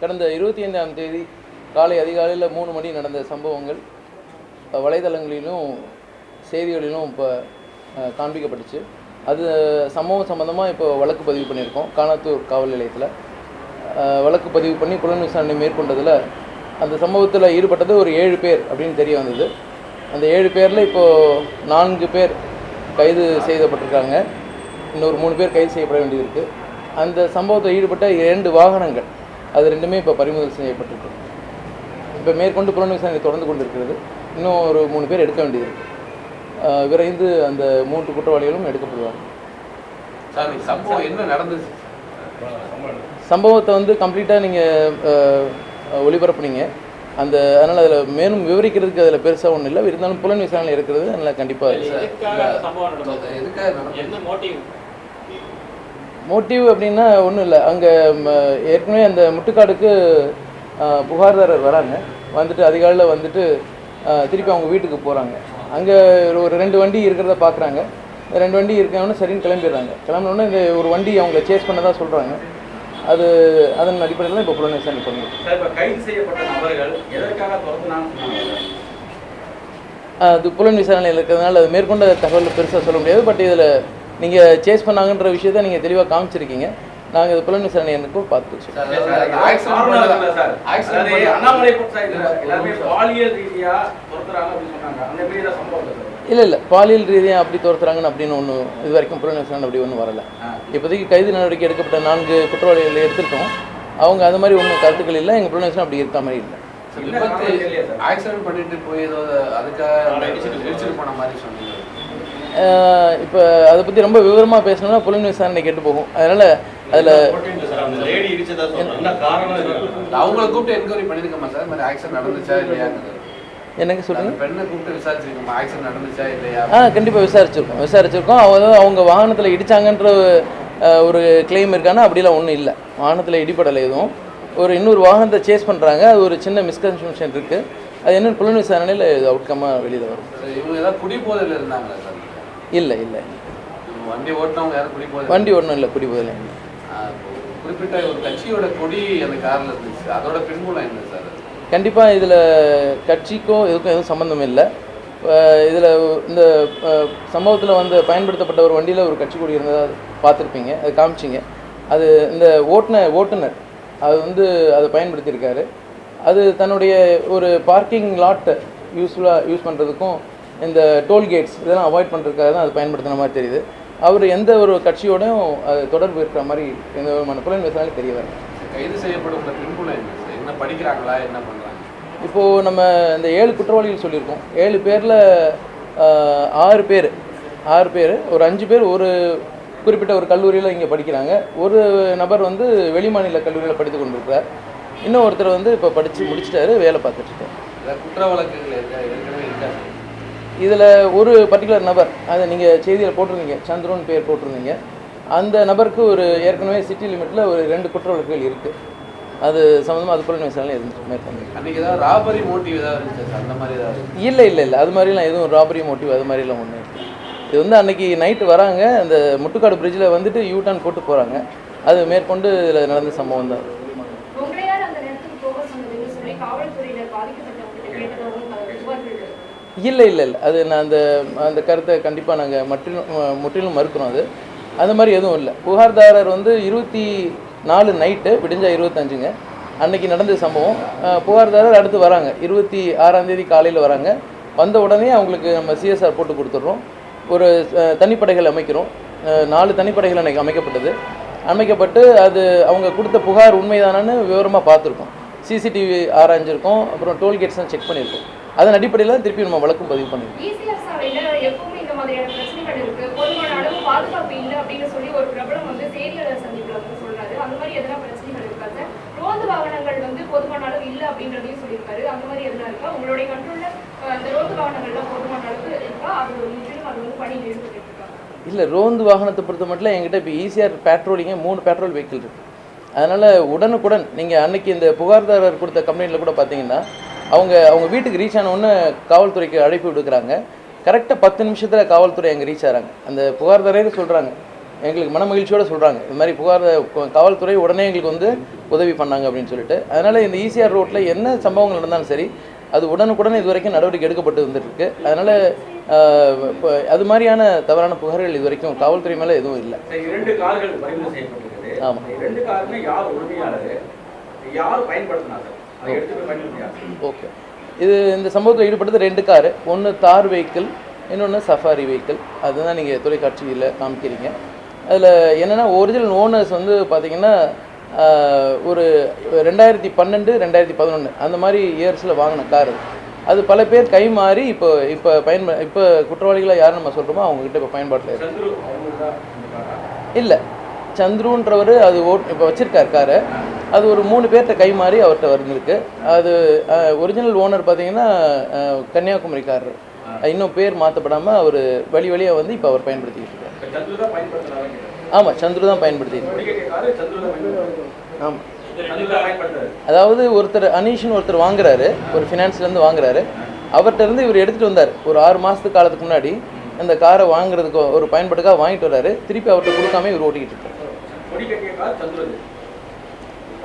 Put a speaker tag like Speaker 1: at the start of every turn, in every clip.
Speaker 1: கடந்த இருபத்தி ஐந்தாம் தேதி காலை அதிகாலையில் மூணு மணி நடந்த சம்பவங்கள் வலைதளங்களிலும் செய்திகளிலும் இப்போ காண்பிக்கப்பட்டுச்சு. அது சம்பவம் சம்மந்தமாக இப்போ வழக்கு பதிவு பண்ணியிருக்கோம். காணாத்தூர் காவல் நிலையத்தில். வழக்கு பதிவு பண்ணி புலன் விசாரணை மேற்கொண்டதில் அந்த சம்பவத்தில் ஈடுபட்டது ஒரு ஏழு பேர் அப்படின்னு தெரிய வந்தது. அந்த ஏழு பேரில் இப்போது நான்கு பேர் கைது செய்யப்பட்டிருக்காங்க. இன்னொரு மூணு பேர் கைது செய்யப்பட வேண்டியது இருக்குது அந்த சம்பவத்தில் ஈடுபட்ட இரண்டு வாகனங்கள். அது ரெண்டுமே இப்போ பறிமுதல் செய்யப்பட்டிருக்கு. இப்போ மேற்கொண்டு புலன் விசாரணை தொடர்ந்து கொண்டிருக்கிறது. இன்னும் ஒரு மூணு பேர் எடுக்க வேண்டியது விரைந்து அந்த மூன்று குற்றவாளிகளும் எடுக்கப்படுவாங்க.
Speaker 2: சார் இந்த சம்பவம் என்ன நடந்துச்சு?
Speaker 1: சம்பவத்தை வந்து கம்ப்ளீட்டாக நீங்கள் ஒளிபரப்புனீங்க. அந்த அதனால் அதில் மேலும் விவரிக்கிறதுக்கு அதில் பெருசாக ஒன்றும் இல்லை. இருந்தாலும் புலன் விசாரணை இருக்கிறது. அதனால் கண்டிப்பாக
Speaker 3: எதுக்காக சம்பவம் நடந்தது
Speaker 2: எதுக்காக நடந்தது
Speaker 3: என்ன மோட்டிவ்
Speaker 1: அப்படின்னா ஒன்றும் இல்லை. அங்கே ஏற்கனவே அந்த முட்டுக்காடுக்கு புகார்தாரர் வராங்க. வந்துட்டு அதிகாலையில் வந்துட்டு திருப்பி அவங்க வீட்டுக்கு போகிறாங்க அங்கே ஒரு ரெண்டு வண்டி இருக்கிறத பார்க்குறாங்க ரெண்டு வண்டி இருக்கவொன்னே சரின்னு கிளம்பிடுறாங்க. கிளம்பினோடனே இந்த ஒரு வண்டி அவங்கள சேஸ் பண்ணதா சொல்கிறாங்க அது அதன் அடிப்படையில் இப்போ புலன் விசாரணை
Speaker 4: சொன்னாங்க?
Speaker 1: அது புலன் விசாரணையில் இருக்கிறதுனால அது மேற்கொண்ட தகவல் பெருசாக சொல்ல முடியாது. பட் இதில் நீங்கள் சேஸ் பண்ணாங்கன்ற விஷயத்தை நீங்கள் தெளிவாக காமிச்சிருக்கீங்க. நாங்கள் இது புலன் விசாரணை எனக்கு பார்த்து
Speaker 4: இல்லை
Speaker 1: இல்லை. பாலியல் ரீதியாக அப்படி துரத்துறாங்கன்னு அப்படின்னு ஒன்றும் இது வரைக்கும் புலன் விசாரணை அப்படி ஒன்றும் வரல. இப்போதைக்கு கைது நடவடிக்கை எடுக்கப்பட்ட நான்கு குற்றவாளிகளை எடுத்திருக்கோம். அவங்க அது மாதிரி ஒன்றும் கருத்துக்கள் இல்லை. எங்கள் புலன் விசாரணை அப்படி இருக்க மாதிரி இல்லை.
Speaker 2: ஆக்சிடென்ட் பண்ணிட்டு போய் ஏதோ அதுக்காக போன மாதிரி சொன்னீங்க.
Speaker 1: இப்போ அதை பற்றி ரொம்ப விவரமாக பேசணும்னா புலன் விசாரணை கெட்டு போகும். அதனால் அதில்
Speaker 5: என்ன?
Speaker 2: அவங்கள கூப்பிட்டு என்கொயரி பண்ணிருக்கோமா சார். இந்த மாதிரி ஆக்சிடென்ட் நடந்துச்சா இல்லையா?
Speaker 1: என்னங்க சொல்லுங்கள்
Speaker 2: அந்த பெண்ணை கூப்பிட்டு விசாரிச்சிருக்கோமா ஆக்சிடென்ட் நடந்துச்சா இல்லையா?
Speaker 1: ஆ கண்டிப்பாக விசாரிச்சிருக்கோம். விசாரிச்சிருக்கோம். அவங்க அவங்க வாகனத்தில் இடிச்சாங்கன்ற அஹ், ஒரு கிளைம் இருக்கானா? அப்படிலாம் ஒன்றும் இல்லை. வாகனத்தில் இடிபடலை எதுவும். ஒரு இன்னொரு வாகனத்தை சேஸ் பண்ணுறாங்க அது ஒரு சின்ன மிஸ்கன்செப்ஷன் இருக்குது அது என்னென்னு புலன் விசாரணையில் இது அவுட்கமாக வெளியில் வரும்.
Speaker 2: சார், இவங்க ஏதாவது குடிபோதையில் இருந்தாங்களா? சார்
Speaker 1: இல்லை இல்லை
Speaker 2: வண்டி ஓட்டினவங்க யாரும் குடிபோதை
Speaker 1: வண்டி ஒன்றும் இல்லை
Speaker 2: ஆ, இப்போ குறிப்பிட்ட ஒரு கட்சியோட கொடி அந்த கார்ல இருந்துச்சு. அதோட பின்புலம் என்ன சார்?
Speaker 1: கண்டிப்பாக இதில் கட்சிக்கோ இதுக்கும் எதுவும் சம்மந்தம் இல்லை. இதில் இந்த சம்பவத்தில் வந்து பயன்படுத்தப்பட்ட ஒரு வண்டியில் ஒரு கட்சி கொடி இருந்ததா பார்த்துருப்பீங்க அது காமிச்சிங்க. அது இந்த ஓட்டுன ஓட்டுநர் அது வந்து அதை பயன்படுத்தியிருக்காரு. அது தன்னுடைய ஒரு பார்க்கிங் லாட் யூஸ்ஃபுல்லாக யூஸ் பண்ணுறதுக்கும் இந்த டோல்கேட்ஸ் இதெல்லாம் அவாய்ட் பண்ணுறதுக்காக தான் அது பயன்படுத்தின மாதிரி தெரியுது. அவர் எந்த ஒரு கட்சியோடையும் அது தொடர்பு இருக்கிற மாதிரி எந்த விதமான புலன் விசாரணை தெரிய வரல
Speaker 2: கைது செய்யப்படுகிற பின்புலம் என்ன? படிக்கிறாங்களா? என்ன பண்றாங்க?
Speaker 1: இப்போது நம்ம இந்த ஏழு குற்றவாளிகள் சொல்லியிருக்கோம். ஏழு பேரில் ஆறு பேர். ஆறு பேர். ஒரு அஞ்சு பேர் ஒரு குறிப்பிட்ட ஒரு கல்லூரியில் இங்கே படிக்கிறாங்க. ஒரு நபர் வந்து வெளிமாநில கல்லூரியில் படித்து கொண்டிருக்கிறார். இன்னும் ஒருத்தர் வந்து இப்போ படித்து முடிச்சிட்டாரு வேலை பார்த்துட்ருக்கார்
Speaker 2: குற்ற வழக்குகள் ஏற்கனவே?
Speaker 1: இதில் ஒரு பர்டிகுலர் நபர் அதை நீங்கள் செய்தியில் போட்டிருந்தீங்க சந்துருன்னு பேர் போட்டிருந்தீங்க. அந்த நபருக்கு ஒரு ஏற்கனவே சிட்டி லிமிட்டில் ஒரு ரெண்டு குற்ற வழக்குகள் இருக்குது அது சம்மந்தமாக அது போல விசாரணை எதுவும் மேற்கொண்டு
Speaker 2: அன்னைக்கு ஏதாவது ராபரி மோட்டிவ் ஏதாவது இருந்துச்சு அந்த மாதிரி ஏதாவது
Speaker 1: இல்லை இல்லை இல்லை. அது மாதிரிலாம் எதுவும் ராபரி மோட்டிவ் அது மாதிரிலாம் ஒன்றும் இல்லை. இது வந்து அன்னைக்கு நைட்டு வராங்க. அந்த முட்டுக்காடு பிரிட்ஜில் வந்துட்டு யூ டர்ன் போட்டு போகிறாங்க அது மேற்கொண்டு இதில் நடந்த சம்பவம் தான்
Speaker 6: உங்களை யார் அந்த நேரத்துக்கு போக சொன்னதுன்னு சொல்லி காவல்துறையினர் பாதிக்கப்பட்டவங்க கேட்டதாகவும் பல புகார்கள் இருக்கு.
Speaker 1: இல்லை இல்லை இல்லை. அது நான் அந்த அந்த கருத்தை கண்டிப்பாக நாங்கள் முற்றிலும் முற்றிலும் மறுக்கிறோம் அது. அந்த மாதிரி எதுவும் இல்லை. புகார்தாரர் வந்து இருபத்தி நாலு நைட்டு விடிஞ்சா இருபத்தஞ்சுங்க. அன்னைக்கு நடந்த சம்பவம். புகார்தாரர் அடுத்து வராங்க. இருபத்தி ஆறாம் தேதி காலையில் வராங்க. வந்த உடனே அவங்களுக்கு நம்ம சிஎஸ்ஆர் போட்டு கொடுத்துட்றோம். ஒரு தனிப்படைகள் அமைக்கிறோம். நாலு தனிப்படைகள் அன்றைக்கி அமைக்கப்பட்டது. அமைக்கப்பட்டு அது அவங்க கொடுத்த புகார் உண்மைதானு விவரமாக பார்த்துருக்கோம். சிசிடிவி ஆராய்ஞ்சிருக்கோம். அப்புறம் டோல்கேட்ஸ்லாம் செக் பண்ணியிருக்கோம். அதன் அடிப்படையில் திருப்பி நம்ம வழக்கும் பதிவு
Speaker 6: சார்? ரோந்து வாகனங்கள் வந்து போதுமான அளவு இல்லை அப்படின்றதையும் சொல்லியிருக்காரு. அந்த மாதிரி எதனா இருக்கா? உங்களுடைய கண்ட்ரோல்ல அந்த ரோந்து வாகனங்கள்லாம் போதுமான அளவு இருக்கா? அது முற்றிலும் அது வந்து பணி ஈடுபட்டு இருக்காங்க
Speaker 1: இல்லை ரோந்து வாகனத்தை பொறுத்த மட்டும் என்கிட்ட இப்போ ஈஸியாக பேட்ரோலிங்க மூணு பேட்ரோல் வெஹிக்கிள் இருக்குது அதனால் உடனுக்குடன் நீங்கள் அன்னைக்கு இந்த புகார்தாரர் கொடுத்த கம்ப்ளைண்ட்டில் கூட பார்த்தீங்கன்னா அவங்க அவங்க வீட்டுக்கு ரீச் ஆன உடனே காவல்துறைக்கு அழைப்பு விடுக்கிறாங்க. கரெக்டாக பத்து நிமிஷத்தில் காவல்துறை அங்கே ரீச் ஆகிறாங்க அந்த புகார்தாரே சொல்கிறாங்க எங்களுக்கு மன மகிழ்ச்சியோடு சொல்கிறாங்க இது மாதிரி புகார் காவல்துறை உடனே எங்களுக்கு வந்து உதவி பண்ணாங்க அப்படின்னு சொல்லிட்டு. அதனால் இந்த ஈசிஆர் ரோட்டில் என்ன சம்பவங்கள் நடந்தாலும் சரி அது உடனுக்குடன் இது வரைக்கும் நடவடிக்கை எடுக்கப்பட்டு வந்துட்டுருக்கு. அதனால் இப்போ அது மாதிரியான தவறான புகார்கள் இது வரைக்கும் காவல்துறை மேலே எதுவும் இல்லை.
Speaker 4: இரண்டு கார்கள் பறிமுதல் செய்யப்பட்டிருக்குது.
Speaker 1: ஆமா.
Speaker 4: இந்த இரண்டு காருமே யார் உரிமையாளர்? யார் பயன்படுத்தினாங்க
Speaker 1: ஓகே இது இந்த சம்பவத்தில் ஈடுபட்டது ரெண்டு காரு. ஒன்று தார் வெஹிக்கிள் இன்னொன்று சஃபாரி வெஹிக்கிள் அதுதான் நீங்கள் தொலைக்காட்சியில் காமிக்கிறீங்க. அதில் என்னென்னா ஒரிஜினல் ஓனர்ஸ் வந்து பார்த்தீங்கன்னா ஒரு ரெண்டாயிரத்தி பன்னெண்டு ரெண்டாயிரத்தி பதினொன்று அந்த மாதிரி இயர்ஸில் வாங்கின கார் அது. பல பேர் கை மாறி இப்போ இப்போ பயன்ப இப்போ குற்றவாளிகளாக யார் நம்ம சொல்கிறோமோ அவங்ககிட்ட இப்போ பயன்பாட்டில் இருக்கு. இல்லை சந்துருன்றவர் அது ஓட் இப்போ வச்சிருக்கார் காரை. அது ஒரு மூணு பேர்கிட்ட கை மாறி அவர்கிட்ட வந்திருக்கு. அது ஒரிஜினல் ஓனர் பார்த்தீங்கன்னா கன்னியாகுமரிக்காரர். இன்னும் பேர் மாற்றப்படாமல் அவர் வழி வழியாக வந்து இப்போ அவர் பயன்படுத்திக்கிட்டு இருக்கார். ஆமாம் சந்துரு தான் பயன்படுத்திட்டு ஆமாம் அதாவது ஒருத்தர் அனீஷ்னு ஒருத்தர் வாங்குறாரு ஒரு ஃபினான்ஸ்லேருந்து வாங்குறாரு. அவர்கிட்ட இருந்து இவர் எடுத்துகிட்டு வந்தார். ஒரு ஆறு மாதத்துக்கு காலத்துக்கு முன்னாடி அந்த காரை வாங்குறதுக்கு ஒரு பயன்பாட்டுக்காக வாங்கிட்டு வர்றாரு திருப்பி அவர்கிட்ட கொடுக்காம இவர் ஓட்டிக்கிட்டு இருக்கார்.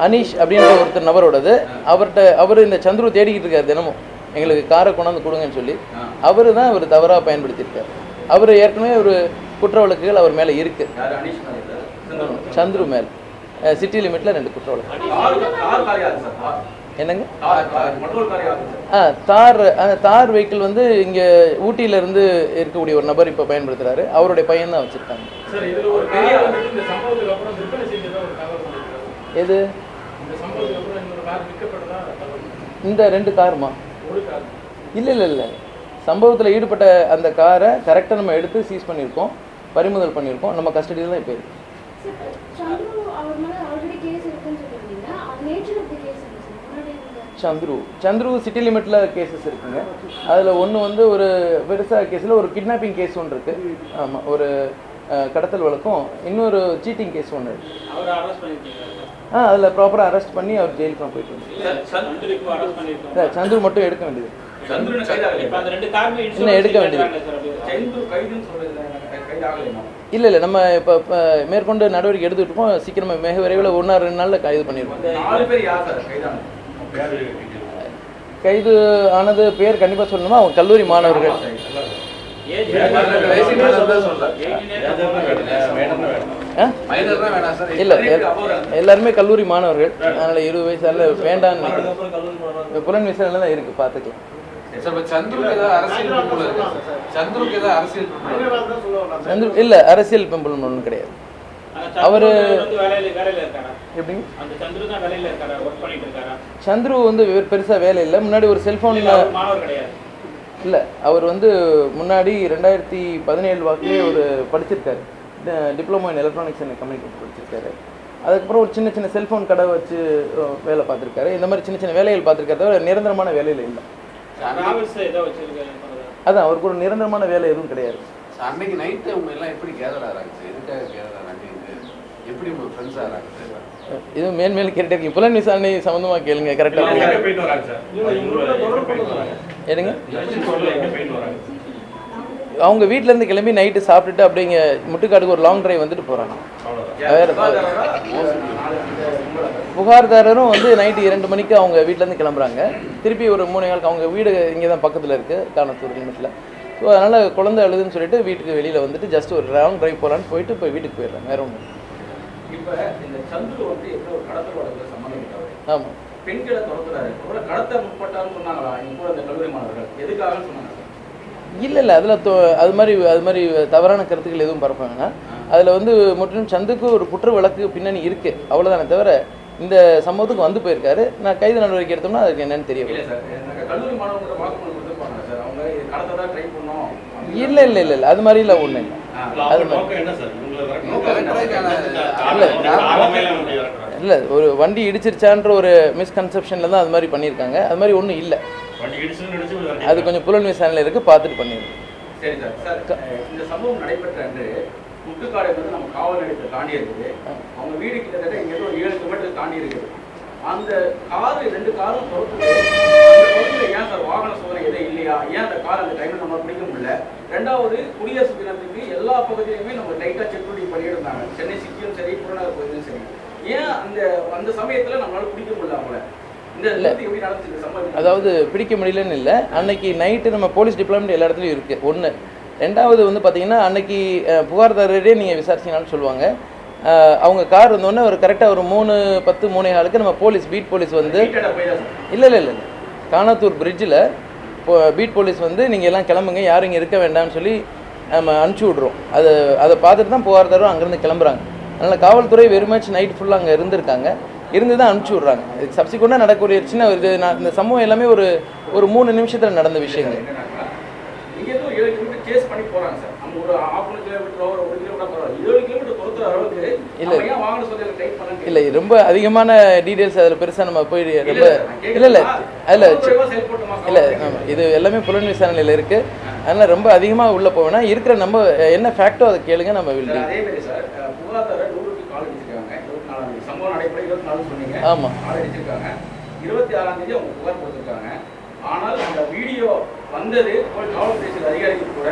Speaker 1: அனீஷ் அப்படின்ற ஒருத்தர் நபரோடது. அவர்கிட்ட அவர் இந்த சந்துரு தேடிக்கிட்டு இருக்காரு தினமும். எங்களுக்கு காரை கொண்டாந்து கொடுங்கன்னு சொல்லி. அவர் தான் அவர் தவறாக பயன்படுத்தியிருக்கார். அவர் ஏற்கனவே ஒரு குற்ற வழக்குகள் அவர் மேலே இருக்கு.
Speaker 4: யாரு? அனீஷ் மாதிரி சார் சந்துரு
Speaker 1: மேல் சிட்டி லிமிட்டில் ரெண்டு குற்ற வழக்கு. என்னங்க? ஆ தார் அந்த தார் வெஹிக்கிள் வந்து இங்கே ஊட்டியிலேருந்து இருக்கக்கூடிய ஒரு நபர் இப்போ பயன்படுத்துகிறாரு அவருடைய பையன் தான் வச்சுருக்காங்க. எது?
Speaker 3: இந்த
Speaker 1: ரெண்டு காருமா? இல்லை இல்லை இல்லை சம்பவத்தில் ஈடுபட்ட அந்த காரை கரெக்டாக நம்ம எடுத்து சீஸ் பண்ணியிருக்கோம். பறிமுதல் பண்ணியிருக்கோம். நம்ம கஸ்டடியில் தான் இப்போ இருக்கு.
Speaker 7: சந்துரு
Speaker 1: சந்துரு. சிட்டி லிமிட்டில் கேசஸ் இருக்குங்க. அதில் ஒன்று வந்து ஒரு பெருசாக கேஸில் ஒரு கிட்னாப்பிங் கேஸ் ஒன்று இருக்குது ஆமாம் ஒரு கடத்தல் வழக்கும். இன்னொரு சீட்டிங் கேஸ் ஒன்று ஆ அதில் ப்ராப்பராக அரெஸ்ட் பண்ணி அவர் ஜெயிலுக்கு தான் போயிட்டு இல்ல, சந்துரு மட்டும் எடுக்க வேண்டியது. இன்னும் எடுக்க வேண்டியது. இல்லை இல்லை நம்ம இப்போ மேற்கொண்டு நடவடிக்கை எடுத்துகிட்டு இருக்கோம். சீக்கிரமாக மிக விரைவில் ஒன்றா ரெண்டு நாளில் கைது பண்ணிடுவோம்.
Speaker 4: நாலு பேர் யார் சார்? கைதானது
Speaker 1: கைது ஆனது பேர் கண்டிப்பாக சொல்லணுமா? அவங்க கல்லூரி மாணவர்கள். இல்லை. எல்லாருமே கல்லூரி மாணவர்கள். அதனால் இருபது வயசு அதில் வேண்டாம்னு நினைக்கிறேன். புலன் விசாரணை தான் இருக்குது பார்த்துக்கலாம். இல்லை அரசியல் பிம்பலம் ஒன்றும் கிடையாது.
Speaker 3: அவரு சந்துரு தான் வேலையில இருக்காரா? ஒர்க் பண்ணிட்டு இருக்காரா?
Speaker 1: சந்துரு வந்து பெருசாக வேலை இல்லை. முன்னாடி ஒரு செல்ஃபோனில்
Speaker 3: இல்ல, அவர்
Speaker 1: வந்து முன்னாடி ரெண்டாயிரத்தி பதினேழு வாக்கிலே ஒரு படிச்சிருக்காரு. Diploma in electronics and communication படிச்சிருக்காரு. அதுக்கப்புறம் ஒரு சின்ன சின்ன செல்ஃபோன் கடை வச்சு வேலை பார்த்துருக்காரு. இந்த மாதிரி சின்ன சின்ன வேலைகள் பார்த்துருக்காரு தவிர நிரந்தரமான வேலையில் இல்லை. அதான் அவருக்கு ஒரு நிரந்தரமான வேலை எதுவும் கிடையாது.
Speaker 2: அன்னைக்கு நைட்டு அவங்க எல்லாம் எப்படி கேதர் ஆகிறாங்க சார் எதுக்காக கேதர் ஆகிறாங்க இது எப்படி உங்க ஃப்ரெண்ட்ஸ் ஆகிறாங்க
Speaker 1: இது மேல் மேல் கேட்டுட்டே இருக்கீங்க. புலன் விசாரணை சம்மந்தமாக கேளுங்க கரெக்டாக
Speaker 5: வராங்க
Speaker 1: அவங்க வீட்டிலேருந்து கிளம்பி நைட்டு சாப்பிட்டுட்டு அப்படிங்க முட்டுக்காடுக்கு ஒரு லாங் டிரைவ் வந்துட்டு போகிறாங்க வேறு புகார்தாரரும் வந்து நைட்டு இரண்டு மணிக்கு அவங்க வீட்டிலேருந்து கிளம்புறாங்க. திருப்பி ஒரு மூணு நாளுக்கு அவங்க வீடு இங்கே தான் பக்கத்தில் இருக்குது காணத்தூர் லிமிட்டில் ஸோ அதனால் குழந்தை அழுதுன்னு சொல்லிட்டு வீட்டுக்கு வெளியில் வந்துட்டு ஜஸ்ட் ஒரு ரவுண்ட் டிரைவ் போகலான்னு போயிட்டு போய் வீட்டுக்கு போயிடுறாங்க. வேற ஒன்று ஆமாம்
Speaker 4: பெண்களை துரத்துறாரு. ஒருவேளை கடத்த முற்பட்டான்னு சொன்னாங்களா? இங்க கூட இந்த கல்லூரி மாணவர்கள். எதுக்காகன்னு சொன்னாங்க?
Speaker 1: இல்லை இல்லை. அதில் அது மாதிரி அது மாதிரி தவறான கருத்துக்கள் எதுவும் பரப்ப வேணாம் அதில் வந்து முற்றிலும் சந்துக்கு ஒரு குற்ற வழக்கு பின்னணி இருக்குது அவ்வளோதானே தவிர இந்த சம்பவத்துக்கு வந்து போயிருக்காரு. நான் கைது நடவடிக்கை எடுத்தோம்னா அதுக்கு என்னன்னு தெரிய
Speaker 4: இல்ல
Speaker 1: இல்லை இல்லை இல்லை இல்லை. அது மாதிரிலாம் ஒன்றும் இல்லை.
Speaker 5: இல்ல,
Speaker 1: அது மாதிரி.
Speaker 5: நோக்கம் என்ன சார்? இவங்களை
Speaker 2: நோக்கம் விரட்டுறதுக்கான
Speaker 1: இல்ல. இல்லை ஒரு வண்டி இடிச்சிருச்சான்ற ஒரு மிஸ்கன்செப்ஷனில் தான் அது மாதிரி பண்ணியிருக்காங்க. அது மாதிரி ஒன்றும் இல்லை. அது கொஞ்சம் புலன் விசாரணையில் இருக்குது பார்த்துட்டு பண்ணிடுங்க.
Speaker 4: சரி சார். சார் இந்த சம்பவம் நடைபெற்ற அன்று முட்டுக்காடை வந்து நம்ம காவல் நிலையத்தை தாண்டி இருக்குது. அவங்க வீடு கிட்டத்தட்ட இங்க இருந்து ஒரு ஏழு கிலோமீட்டர் தாண்டி இருக்குது. அந்த காரு ரெண்டு காரும் பொறுத்து ஏன் சார் வாகன சோதனை எதுவும் இல்லையா? ஏன் அந்த கார் அந்த டைம்ல நம்ம பிடிக்க முடியல? ரெண்டாவது குடியரசு தினத்துக்கு எல்லா பகுதியிலுமே நம்ம டைட்டா செக்யூரிட்டி பண்ணியிருந்தாங்க. சென்னை சிட்டியும் சரி புறநகர் பகுதியும் சரி. ஏன் அந்த அந்த சமயத்துல நம்மளால பிடிக்க முடியல அவங்கள? இந்த
Speaker 1: இல்ல. அதாவது பிடிக்க முடியலன்னு இல்லை. அன்னைக்கு நைட்டு நம்ம போலீஸ் டிபார்ட்மெண்ட் எல்லா இடத்துலையும் இருக்குது ஒன்று ரெண்டாவது வந்து பார்த்தீங்கன்னா அன்னைக்கு புகார்தாரரே நீங்கள் விசாரிச்சிங்கனாலும் சொல்லுவாங்க. அவங்க கார் வந்தோடனே ஒரு கரெக்டாக ஒரு மூணு பத்து மூணே காலுக்கு நம்ம போலீஸ் பீட் போலீஸ் வந்து இல்லை இல்லை இல்லை. காணாத்தூர் பிரிட்ஜில் இப்போ பீட் போலீஸ் வந்து நீங்கள் எல்லாம் கிளம்புங்க. யாரும் இங்கே இருக்க வேண்டாம்னு சொல்லி நம்ம அனுப்பிச்சி விட்றோம். அதை அதை பார்த்துட்டு தான் புகார்தாரும் அங்கேருந்து கிளம்புறாங்க. அதனால் காவல்துறை வெறுமச் நைட் ஃபுல்லாக அங்கே இருந்திருக்காங்க. இருந்து தான் அனுப்பிச்சி விட்றாங்க. இதுக்கு சப்சிக்வெண்ட்டாக நடக்கக்கூடிய சின்ன ஒரு இது நான் இந்த சம்பவம் எல்லாமே ஒரு ஒரு மூணு நிமிஷத்தில் நடந்த விஷயங்கள். இல்ல. ரொம்ப அதிகமான டீட்டெயில்ஸ் அதில் பெருசாக நம்ம போய் ரொம்ப இல்லை இல்லை இல்லை இல்லை ஆமாம் இது எல்லாமே புலன் விசாரணையில் இருக்குது அதனால் ரொம்ப அதிகமாக உள்ளே போவேனா இருக்கிற நம்ம என்ன ஃபேக்டோ அதை கேளுங்க நம்ம வில்
Speaker 4: அதே மாதிரி சார் அஹ், புகார்தாரர் நூறுக்கு கால் அடிச்சிருக்காங்க இருபத்தி நாலாம் தேதி சம்பவம் நடைபெற இருபத்தி நாலு சொன்னீங்க
Speaker 1: ஆமாம்
Speaker 4: அடிச்சிருக்காங்க. இருபத்தி ஆறாம் தேதி அவங்க புகார் கொடுத்துருக்காங்க. ஆனால் அந்த வீடியோ வந்தது போய் காவல் ஸ்டேஷன் அதிகாரிகள் கூட.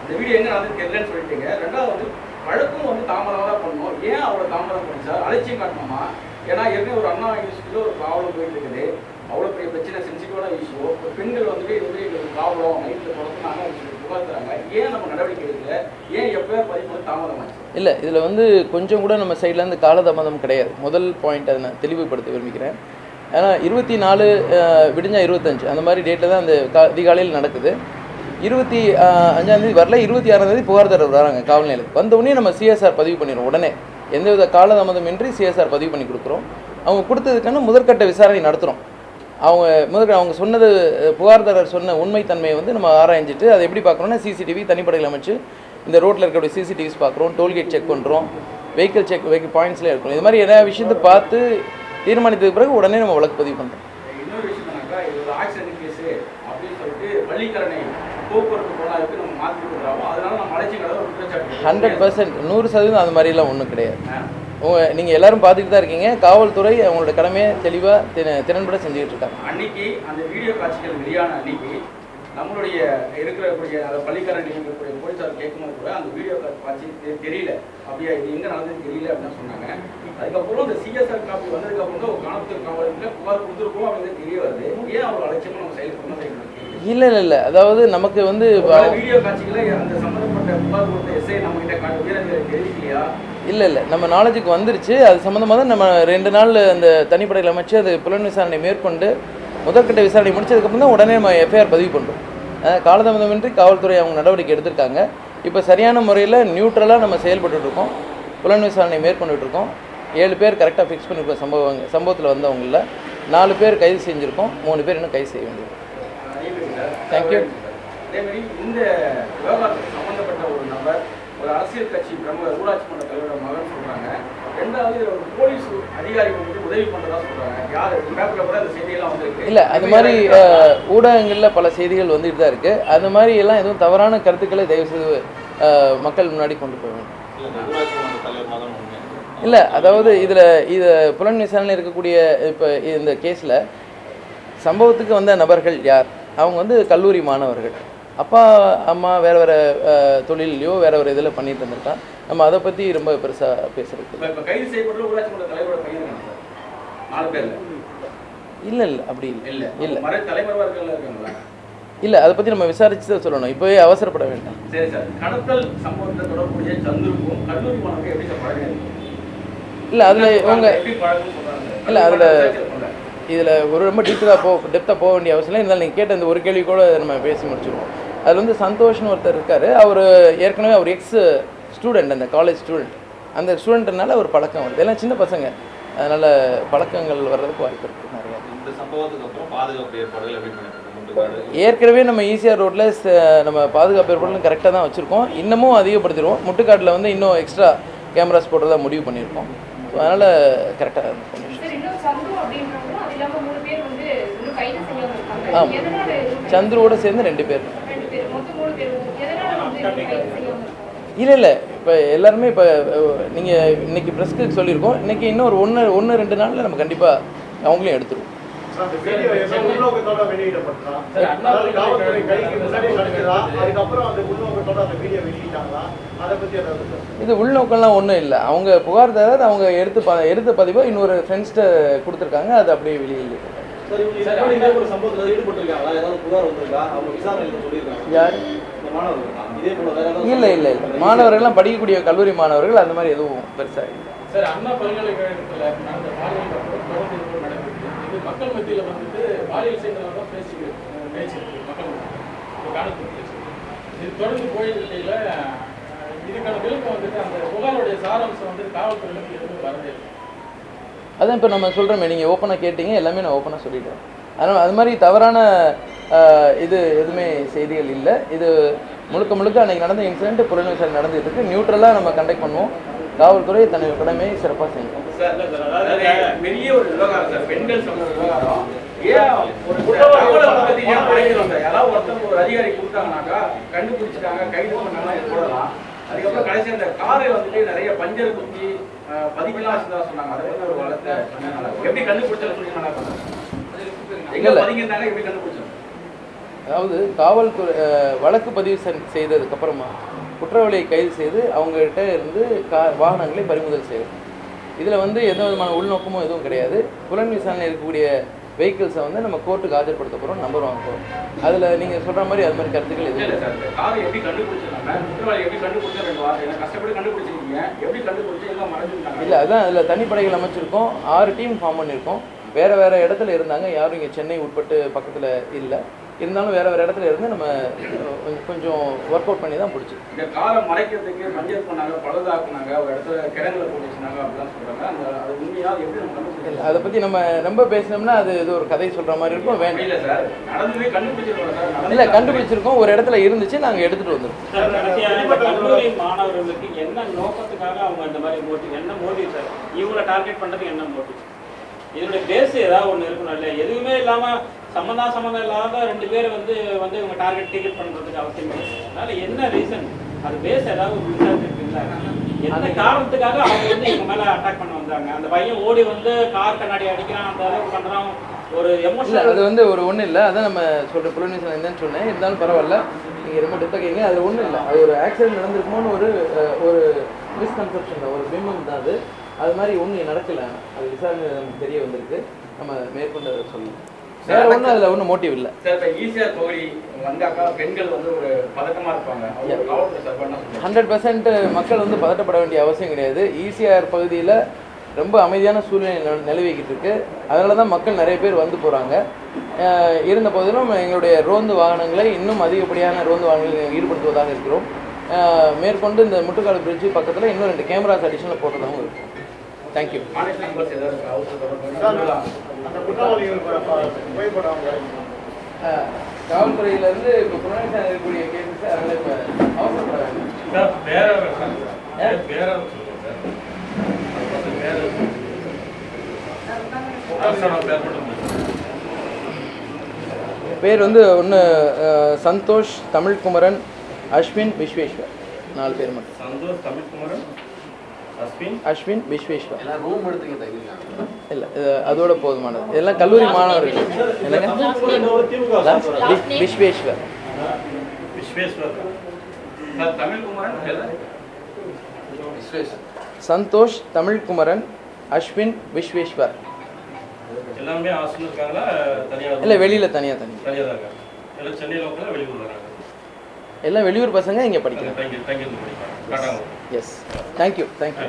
Speaker 4: இந்த வீடியோ எங்க நடந்து தெரியலன்னு சொல்லிட்டீங்க. ரெண்டாவது வந்து வழக்கும் வந்து தாமதமாக தான் பண்ணணும். ஏன் அவ்வளோ தாமதம் பண்ணி சார் அலட்சியம் காட்டணுமா? ஏன்னா ஏற்கனவே ஒரு அண்ணா யூனிவர்சிட்டியில் ஒரு ப்ராப்ளம் போயிட்டு இருக்குது அவ்வளோ பெரிய பிரச்சனை சென்சிட்டிவான இஷ்யூ பெண்கள் வந்துட்டு இது வந்து எங்களுக்கு ப்ராப்ளம். நைட்டில் தொடர்ந்து
Speaker 1: இல்லை இதில் வந்து கொஞ்சம் கூட நம்ம சைட்லேருந்து காலதாமதம் கிடையாது. முதல் பாயிண்ட் அதை நான் தெளிவுபடுத்த விரும்பிக்கிறேன் ஏன்னா இருபத்தி நாலு விடிஞ்சா இருபத்தஞ்சு. அந்த மாதிரி டேட்டில் தான் அந்த அதிகாலையில் நடக்குது. இருபத்தி அஞ்சாந்தேதி வரல இருபத்தி ஆறாந்தேதி புகார்தாரர் வராங்க காவல் நிலையத்துக்கு. நம்ம சிஎஸ்ஆர் பதிவு பண்ணிடுறோம் உடனே. எந்தவித காலதாமதமின்றி சிஎஸ்ஆர் பதிவு பண்ணி கொடுக்குறோம். அவங்க கொடுத்ததுக்கான முதற்கட்ட விசாரணை நடத்துகிறோம் அவங்க முதல் அவங்க சொன்னது புகார்தாரர் சொன்ன உண்மைத்தன்மையை வந்து நம்ம ஆராய்ஞ்சிட்டு அதை எப்படி பார்க்குறோம்னா சிசிடிவி தனிப்படையில் அமைச்சு இந்த ரோட்டில் இருக்கக்கூடிய சிசிடிவிஸ் பார்க்குறோம் டோல்கேட் செக் பண்ணுறோம் வெஹிக்கிள் செக் வெஹிக்கிள் பாயிண்ட்ஸ்லேயே இருக்கும் இது மாதிரி எல்லா விஷயத்தை பார்த்து தீர்மானித்ததுக்கு பிறகு உடனே நம்ம வழக்கு பதிவு பண்ணுறோம் ஹண்ட்ரட் பர்சன்ட் நூறு சதவீதம் அது மாதிரிலாம் ஒன்றும் கிடையாது. நீங்கள் எல்லாரும் பார்த்துட்டு தான் இருக்கீங்க. காவல்துறை அவங்களோட கடமையை தெளிவாக திற திறன்பட செஞ்சுக்கிட்டு இருக்காங்க.
Speaker 4: அன்னைக்கு அந்த வீடியோ காட்சிகள் வெளியான அன்னைக்கு நம்மளுடைய இருக்கக்கூடிய அந்த பள்ளிக்கரணை இருக்கக்கூடிய போலீசார் கேட்கும்போது கூட அந்த வீடியோ காட்சி தெரியல. அப்படியா இது எங்க நடந்தது தெரியல அப்படின்னு சொன்னாங்க. அதுக்கப்புறம் இந்த சிஎஸ்ஆர் காப்பி வந்ததுக்கு அப்புறம் தான் ஒரு காணத்தூர் காவலத்தில் புகார் கொடுத்துருக்கோம் அப்படின்னு தெரிய வருது. ஏன் அவர் அலட்சியமா நம்ம எங்களுக்கு கேள்வி.
Speaker 1: இல்லை இல்லை இல்லை. அதாவது நமக்கு வந்து
Speaker 4: வீடியோ காட்சிகளை அந்த சம்பந்தப்பட்ட புகார் கொடுத்த எஸ்ஐ நம்ம காட்டு வீரர்கள் தெரிவிக்கலையா?
Speaker 1: இல்லை இல்லை. நம்ம நாலேஜுக்கு வந்துருச்சு. அது சம்மந்தமாக தான் நம்ம ரெண்டு நாள் அந்த தனிப்படையில் அமைச்சு அது புலன் விசாரணை மேற்கொண்டு முதற்கட்ட விசாரணை முடிச்சதுக்கப்புறம் தான் உடனே நம்ம எஃப்ஐஆர் பதிவு பண்ணுறோம் காலதாமதமின்றி காவல்துறை அவங்க நடவடிக்கை எடுத்திருக்காங்க. இப்போ சரியான முறையில் நியூட்ரலாக நம்ம செயல்பட்டுருக்கோம் புலன் விசாரணை மேற்கொண்டுட்ருக்கோம் ஏழு பேர் கரெக்டாக ஃபிக்ஸ் பண்ணியிருக்கோம் சம்பவங்க சம்பவத்தில் வந்தவங்களில் நாலு பேர் கைது செஞ்சுருக்கோம். மூணு பேர் இன்னும் கைது செய்ய வேண்டியது.
Speaker 4: தேங்க்யூ இந்த சம்மந்தப்பட்ட ஒரு நபர் ஒரு அரசியல் கட்சி பிரமுகர் ஊராட்சி மன்ற தலைவரோட மகன் சொல்றாங்க. ரெண்டாவது இதுல ஒரு போலீஸ் அதிகாரி வந்து உதவி பண்றதா சொல்றாங்க. யாரு பேப்பர்ல கூட அந்த செய்தியெல்லாம் வந்திருக்கு.
Speaker 1: இல்லை அது மாதிரி ஊடகங்களில் பல செய்திகள் வந்துட்டு தான் இருக்குது அது மாதிரி எல்லாம் எதுவும் தவறான கருத்துக்களை தயவுசெய்து அஹ், மக்கள் முன்னாடி கொண்டு வேண்டும்.
Speaker 5: இல்ல,
Speaker 1: அதாவது இதில் இது புலன் விசாரணையில் இருக்கக்கூடிய இப்போ இந்த கேஸில் சம்பவத்துக்கு வந்த நபர்கள் யார்? அவங்க வந்து கல்லூரி மாணவர்கள். அப்பா அம்மா வேறு வேறு தொழிலையோ வேறு ஒரு இதில் பண்ணிட்டு இருந்திருக்கான் நம்ம அதை பற்றி ரொம்ப பெருசாக
Speaker 4: பேர்ல.
Speaker 1: இல்லை இல்லை அப்படி இல்லை.
Speaker 4: இல்ல.
Speaker 1: இல்ல. அதை பற்றி நம்ம விசாரிச்சு தான் சொல்லணும். இப்போவே அவசரப்பட வேண்டாம்.
Speaker 4: சரி சார். கடத்தல் சம்பவத்தை தொடர்புடைய சந்துருக்கும் கல்லூரி மாணவர்கள் எப்படி சார் பழகம்
Speaker 1: இல்லை அதில் இவங்க இல்ல, அதுல-. இதில் ஒரு ரொம்ப டீட்டெயிலாக போ டெப்த்தாக போக வேண்டிய அவசியம் இல்லை. இருந்தாலும் நீங்கள் கேட்ட இந்த ஒரு கேள்வி கூட நம்ம பேசி முடிச்சிருவோம். அதில் வந்து சந்தோஷ்னு ஒருத்தர் இருக்கார். அவர் ஏற்கனவே அவர் எக்ஸ் ஸ்டூடெண்ட் அந்த காலேஜ் ஸ்டூடெண்ட் அந்த ஸ்டூடெண்ட்னால ஒரு பழக்கம் வருது. எல்லாம் சின்ன பசங்க. அதனால் பழக்கங்கள் வர்றதுக்கு வாய்ப்பு இருக்குது நிறையா
Speaker 5: இந்த சம்பவத்துக்கு அப்புறம் பாதுகாப்பு ஏற்பாடுகள் எப்படி பண்ணிருக்காங்க முட்டுக்காடு
Speaker 1: ஏற்கனவே நம்ம ஈஸியாக ரோட்டில் நம்ம பாதுகாப்பு ஏற்பாடுகளும் கரெக்டாக தான் வச்சுருக்கோம். இன்னமும் அதிகப்படுத்திடுவோம். முட்டுக்காட்டில் வந்து இன்னும் எக்ஸ்ட்ரா கேமராஸ் போடுறதா முடிவு பண்ணியிருக்கோம். ஸோ அதனால் கரெக்டாக இருக்கும்.
Speaker 6: சார் இன்னும் சந்து அப்படின்றவங்க
Speaker 1: இல்லை இல்லை இப்போ எல்லாருமே இப்போ நீங்கள் இன்னைக்கு ப்ரெஸ்க்கு சொல்லியிருக்கோம். இன்னைக்கு இன்னும் ஒரு ஒன்று ஒன்று ரெண்டு நாளில் நம்ம கண்டிப்பாக அவங்களையும் எடுத்துருவோம். இது உள்நோக்கம்லாம் ஒன்றும் இல்லை. அவங்க புகார்தாரர் அவங்க எடுத்து ப எடுத்த பதிவை இன்னொரு ஃப்ரெண்ட்ஸ்கிட்ட கொடுத்துருக்காங்க. அது அப்படியே வெளியில்
Speaker 5: புகார்
Speaker 1: யார்? இல்லை இல்லை இல்லை. மாணவர்கள்லாம் படிக்கக்கூடிய கல்லூரி மாணவர்கள் அந்த மாதிரி எதுவும் பெருசாக இல்லை.
Speaker 3: சார் அண்ணா பல்கலைக்கழகத்துல நடந்த பாலியல் நடக்குது. இது மக்கள் மத்தியில வந்துட்டு பாலியல் விஷயங்கள் தான் பேசி பேச்சு மக்கள் இது தொடர்ந்து போயிருக்கையில இதுக்கான விளக்கம் வந்துட்டு அந்த புகாருடைய சாராம்சம் வந்து காவல்துறையிலிருந்து எதுவும் வரவே
Speaker 1: அதான் இப்போ நம்ம சொல்கிறோமே நீங்கள் ஓப்பனாக கேட்டீங்க எல்லாமே நான் ஓப்பனாக சொல்லிட்டேன். அதனால் அது மாதிரி தவறான இது எதுவுமே செய்திகள் இல்லை. இது முழுக்க முழுக்க அன்றைக்கி நடந்த இன்சிடென்ட் புலன் விசாரணை நடந்துட்டு இருக்கு நியூட்ரலாக நம்ம கண்டக்ட் பண்ணுவோம். காவல்துறை தன்னுடைய கடமையை சிறப்பாக செய்யும்.
Speaker 4: பெரிய ஒரு விவகாரம் சார். பெண்கள் சம்பந்த விவகாரம். யாராவது ஒரு அதிகாரி கொடுத்தாங்கனாக்கா கண்டுபிடிச்சிட்டாங்க கைது பண்ணாங்கன்னா இது போடலாம். அதுக்கப்புறம் கடைசி அந்த காரை வந்துட்டு நிறைய பஞ்சர் குத்தி அஹ், பதிக்கெல்லாம் வச்சுதான் சொன்னாங்க. அதை பத்தி ஒரு வளர்த்த எப்படி கண்டுபிடிச்சல சொல்லி நல்லா பண்ணாங்க எங்க
Speaker 1: இல்ல.
Speaker 4: பதிங்கிருந்தாங்க எப்படி கண்டுபிடிச்சோம்
Speaker 1: அதாவது காவல்துறை வழக்கு பதிவு செய்ததுக்கப்புறமா குற்றவாளியை கைது செய்து அவங்ககிட்ட இருந்து கா வாகனங்களை பறிமுதல் செய்யும் இதில் வந்து எந்த விதமான உள்நோக்கமும் எதுவும் கிடையாது. புலன் விசாரணை இருக்கக்கூடிய வெஹிக்கிள்ஸை வந்து நம்ம கோர்ட்டுக்கு ஆஜர்படுத்த போகிறோம் நம்பர் வாங்க போகிறோம் அதில் நீங்கள் சொல்கிற மாதிரி அது மாதிரி கருத்துக்கள் எதுவும்
Speaker 4: இல்ல சார் காரை எப்படி கண்டுபிடிச்சிருந்தாங்க குற்றவாளி எப்படி கண்டுபிடிச்சா ரெண்டு வாரம்? ஏன்னா கஷ்டப்பட்டு கண்டுபிடிச்சிருக்கீங்க? எப்படி கண்டுபிடிச்சு எல்லாம் மறைஞ்சிருந்தாங்க
Speaker 1: இல்லை அதான் அதில் தனிப்படைகள் அமைச்சிருக்கோம். ஆறு டீம் ஃபார்ம் பண்ணியிருக்கோம். வேறு வேறு இடத்துல இருந்தாங்க. யாரும் இங்கே சென்னை உட்பட்டு பக்கத்தில் இல்லை. இருந்தாலும் வேறு வேறு இடத்துல இருந்து நம்ம கொஞ்சம் ஒர்க் அவுட் பண்ணி தான் பிடிச்சி
Speaker 4: இந்த காரை மறைக்கிறதுக்கு மஞ்சள் பண்ணாங்க பழுதாக்குனாங்க ஒரு இடத்துல கிடங்குல போட்டு வச்சுனாங்க அப்படிலாம் சொல்றாங்க. அந்த அது உண்மையா எப்படி நம்ம
Speaker 1: அதை பற்றி நம்ம ரொம்ப பேசினோம்னா அது இது ஒரு கதை சொல்கிற மாதிரி இருக்கும் வேண்டாம்.
Speaker 4: இல்ல சார் நடந்ததே கண்டுபிடிச்சிருக்கோம்
Speaker 1: இல்லை கண்டுபிடிச்சிருக்கோம் ஒரு இடத்துல இருந்துச்சு நாங்கள் எடுத்துகிட்டு வந்திருக்கோம்.
Speaker 8: கல்லூரி மாணவர்களுக்கு என்ன நோக்கத்துக்காக அவங்க இந்த மாதிரி மோட்டிவ் என்ன மோட்டிவ் சார்? இவங்களை டார்கெட் பண்றதுக்கு என்ன மோட்டிவ் இதனுடைய பேஸ் ஏதாவது ஒண்ணு இருக்கணும் இல்ல எதுவுமே இல்லாம சம்மந்தம் சம்மந்தம் இல்லாத ரெண்டு பேர் வந்து வந்து இவங்க டார்கெட் டிக்கெட் பண்றதுக்கு அவசியம் இல்லை. அதனால என்ன ரீசன் அது பேஸ் ஏதாவது ஒரு விசாரிச்சிருக்கீங்களா என்ன காரணத்துக்காக அவங்க வந்து இவங்க மேல அட்டாக் பண்ண வந்தாங்க? அந்த பையன் ஓடி வந்து கார் கண்ணாடி அடிக்கிறான் அந்த அளவுக்கு பண்றான். ஒரு எமோஷனல்
Speaker 1: அது வந்து ஒரு ஒன்றும் இல்லை. அதான் நம்ம சொல்கிற புலனிசன் என்னன்னு சொன்னேன். இருந்தாலும் பரவாயில்ல. நீங்கள் ரொம்ப டெப்த்தாக கேங்க அது ஒன்றும் இல்லை. அது ஒரு ஆக்சிடென்ட் நடந்திருக்குமோன்னு ஒரு ஒரு மிஸ்கன்செப்ஷன் தான். ஒரு பிம்பம் தான் அது. அது மாதிரி ஒன்றும் நடக்கல. அது விசாரணை நமக்கு தெரிய வந்திருக்கு. நம்ம மேற்கொண்டு சொல்லலாம் வேற ஒன்றும் அதில் ஒன்றும் மோட்டிவ் இல்லை.
Speaker 4: சார் இப்ப ஈஸியார் தொகுதி வந்தாக்கா பெண்கள் வந்து ஒரு பதட்டமா இருப்பாங்க.
Speaker 1: ஹண்ட்ரட் பர்சன்ட் மக்கள் வந்து பதட்டப்பட வேண்டிய அவசியம் கிடையாது. ஈசிஆர் பகுதியில் ரொம்ப அமைதியான சூழ்நிலை நில- நிலவிக்கிட்டு இருக்கு. அதனால தான் மக்கள் நிறைய பேர் வந்து போகிறாங்க இருந்த போதிலும் எங்களுடைய ரோந்து வாகனங்களை இன்னும் அதிகப்படியான ரோந்து வாகனங்களை ஈடுபடுத்துவதாக இருக்கிறோம். மேற்கொண்டு இந்த முட்டுக்காடு பிரிட்ஜு பக்கத்தில் இன்னும் ரெண்டு கேமராஸ் அடிஷனல் போட்டதாகவும் இருக்கும் தேங்க்யூ
Speaker 9: அவங்க
Speaker 1: காவல்துறையிலேருந்து இப்போ இருக்கக்கூடிய கேசஸ் அதனால் அவசரப்பட வேண்டும்
Speaker 3: பேர்
Speaker 1: வந்து ஒன்று சந்தோஷ் தமிழ்குமரன் அஸ்வின் விஸ்வேஸ்வர். நாலு பேர் மட்டும்.
Speaker 5: சந்தோஷ் தமிழ்குமரன் அஸ்வின்?
Speaker 1: அஸ்வின் விஸ்வேஸ்வர். இல்லை அதோட போதுமானது. இதெல்லாம் கல்லூரி மாணவர்கள் என்னங்க? விஸ்வேஸ்வர். சந்தோஷ் தமிழ்குமரன் அஸ்வின் விஸ்வேஸ்வர்.
Speaker 5: எல்லாமே
Speaker 1: இல்லை வெளியில் தனியாக தனி
Speaker 5: தனியாக தான் இருக்காங்க. எல்லாம் சென்னையில் வெளியூர் வராங்க
Speaker 1: எல்லாம் வெளியூர் பசங்க இங்கே படிக்கிறாங்க. Yes thank you thank you